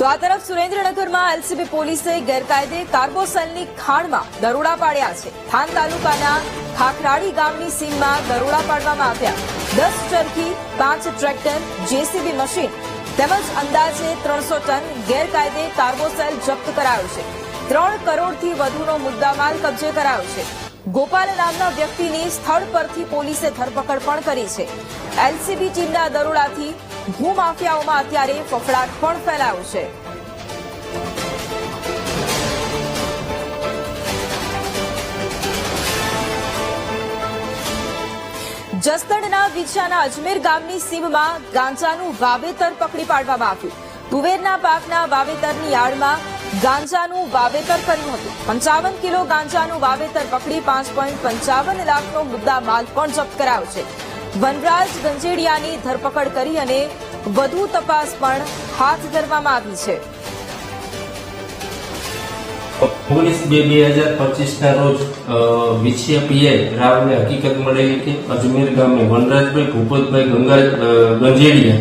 તો આ તરફ સુરેન્દ્રનગરમાં એલસીબી પોલીસે ગેરકાયદે કાર્બોસેલની ખાણમાં દરોડા પાડ્યા છે. થાન તાલુકાના ખાખરાડી ગામની સીમમાં દરોડા પાડવામાં આવ્યા. દસ ચરખી, પાંચ ટ્રેક્ટર, જેસીબી મશીન તેમજ અંદાજે ત્રણસો ટન ગેરકાયદે કાર્બોસેલ જપ્ત કરાયો છે. ત્રણ કરોડથી વધુનો મુદ્દામાલ કબજે કરાયો છે. ગોપાલ નામના વ્યક્તિની સ્થળ પરથી પોલીસે ધરપકડ પણ કરી છે. એલસીબી ટીમના દરોડાથી ભૂમાફિયાઓમાં અત્યારે ફફડાટ પણ ફેલાયો છે. જસદણના વિછાના અજમેર ગામની સીમમાં ગાંજાનું વાવેતર પકડી પાડવામાં આવ્યું. તુવેરના પાકના વાવેતરની આડમાં ગાંજાનું વાવેતર કર્યું હતું. પંચાવન કિલો ગાંજાનું વાવેતર પકડી પાંચ પોઈન્ટ પંચાવન લાખનો મુદ્દા માલ પણ જપ્ત કરાયો છે. વનરાજ ગંજેડિયાની ધરપકડ કરી અને વધુ તપાસ પણ હાથ ધરવામાં આવી છે. બે બે હજાર પચીસના રોજ અ, પીઆઈ રાવને હકીકત મળેલી કે અજમેર ગામે વનરાજભાઈ ભૂપતભાઈ ગંગા ગંજેડિયા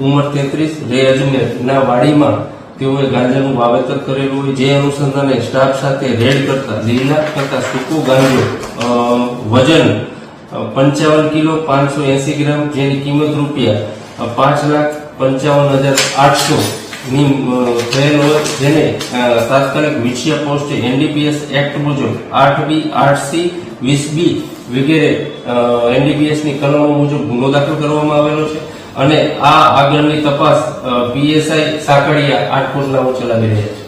ઉંમર તેત્રીસ રે અજમેર ના વાડીમાં તેઓએ ગાંજાનું વાવેતર કરેલું હોય જે અનુસંધાને સ્ટાફ સાથે રેડ કરતા લીલા કરતા સૂકું ગાંજો વજન પંચાવન કિલો પાંચસો એસી ગ્રામ જેની કિંમત રૂપિયા પાંચ લાખ પંચાવન હજાર આઠસો ની થયેલ હોય જેને તાત્કાલિક વિછિયા પોસ્ટે એનડીપીએસ એક્ટ મુજબ આઠ બી, આઠ સી, વીસ બી વગેરે એનડીપીએસની કલમો મુજબ ગુનો દાખલ કરવામાં આવેલો છે અને આ આગળની તપાસ પીએસઆઈ સાકડિયા આટકોટ નામો ચલાવી રહ્યા છે.